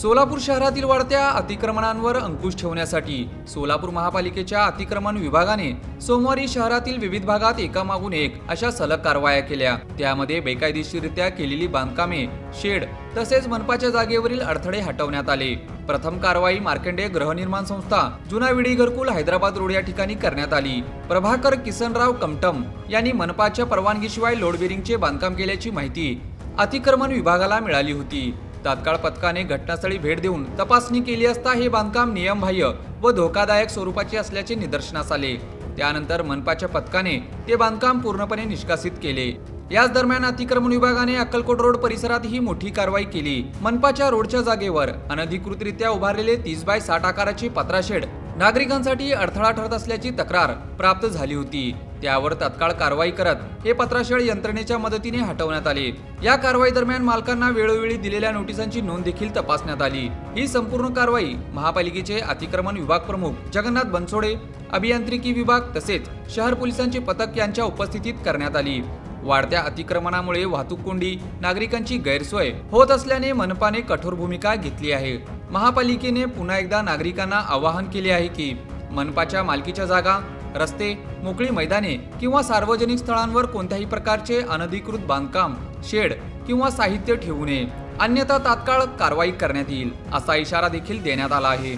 सोलापूर शहरातील वाढत्या अतिक्रमणांवर अंकुश ठेवण्यासाठी सोलापूर महापालिकेच्या अतिक्रमण विभागाने सोमवारी शहरातील विविध भागात एकामागून एक अशा सलग कारवाया केल्या. त्यामध्ये बेकायदेशीरित्या केलेली बांधकामे शेड तसेच मनपाच्या जागेवरील अडथळे हटवण्यात आले. प्रथम कारवाई मार्कंडेय गृहनिर्माण संस्था जुना विडी घरकुल हैदराबाद रोड या ठिकाणी करण्यात आली. प्रभाकर किसनराव कमटम यांनी मनपाच्या परवानगीशिवाय लोडबेरिंगचे बांधकाम केल्याची माहिती अतिक्रमण विभागाला मिळाली होती. तात्काळ पथकाने घटनास्थळी भेट देऊन तपासणी केली असता हे बांधकाम नियमबाह्य व धोकादायक स्वरूपाचे असल्याचे निदर्शनास आले. त्यानंतर मनपाच्या पथकाने ते बांधकाम पूर्णपणे निष्कासित केले. याच दरम्यान अतिक्रमण विभागाने अक्कलकोट रोड परिसरात ही मोठी कारवाई केली. मनपाच्या रोडच्या जागेवर अनधिकृतरित्या उभारलेले तीस बाय साठ आकाराचे पत्राशेड नागरिकांसाठी अडथळा ठरत असल्याची तक्रार प्राप्त झाली होती. त्यावर तत्काळ कारवाई करत हे पत्राशेळ यंत्रणेच्या मदतीने हटवण्यात आले. या कारवाई दरम्यान मालकांना वेळोवेळी दिलेल्या नोटिसांची नोंद देखील तपासण्यात आली. ही संपूर्ण कारवाई महापालिकेचे अतिक्रमण विभाग प्रमुख जगन्नाथ बनसोडे अभियांत्रिकी विभाग तसेच शहर पोलिसांचे पथक यांच्या उपस्थितीत करण्यात आली. वाढत्या अतिक्रमणामुळे वाहतूक कोंडी नागरिकांची गैरसोय होत असल्याने मनपाने कठोर भूमिका घेतली आहे. महापालिकेने पुन्हा एकदा नागरिकांना आवाहन केले आहे की मनपाच्या मालकीच्या जागा रस्ते मोकळी मैदाने किंवा सार्वजनिक स्थळांवर कोणत्याही प्रकारचे अनधिकृत बांधकाम शेड किंवा साहित्य ठेवू नये. अन्यथा तात्काळ कारवाई करण्यात येईल असा इशारा देखील देण्यात आला आहे.